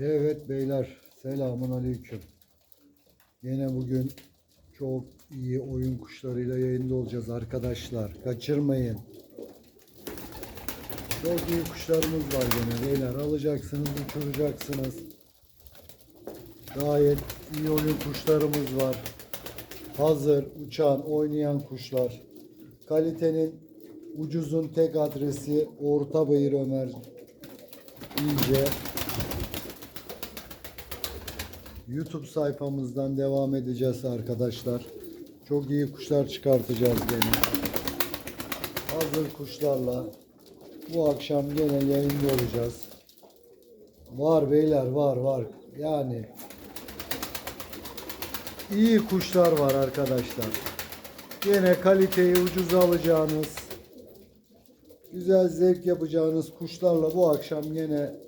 Evet beyler selamun aleyküm. Yine bugün çok iyi oyun kuşlarıyla yayında olacağız arkadaşlar. Kaçırmayın. Çok iyi kuşlarımız var gene beyler. Alacaksınız, uçuracaksınız. Gayet iyi oyun kuşlarımız var. Hazır, uçan, oynayan kuşlar. Kalitenin ucuzun tek adresi Ortabayır Ömer İnce. YouTube sayfamızdan devam edeceğiz arkadaşlar. Çok iyi kuşlar çıkartacağız gene. Hazır kuşlarla bu akşam gene yayında olacağız. Var beyler var var. Yani iyi kuşlar var arkadaşlar. Gene kaliteyi ucuza alacağınız güzel zevk yapacağınız kuşlarla bu akşam yine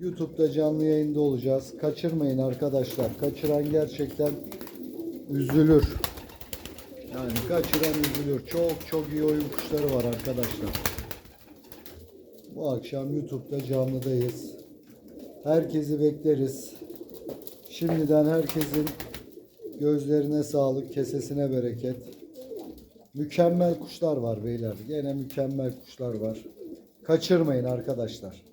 YouTube'da canlı yayında olacağız. Kaçırmayın arkadaşlar. Kaçıran gerçekten üzülür. Yani kaçıran üzülür. Çok çok iyi oyun kuşları var arkadaşlar. Bu akşam YouTube'da canlıdayız. Herkesi bekleriz. Şimdiden herkesin gözlerine sağlık, kesesine bereket. Mükemmel kuşlar var beyler. Gene mükemmel kuşlar var. Kaçırmayın arkadaşlar.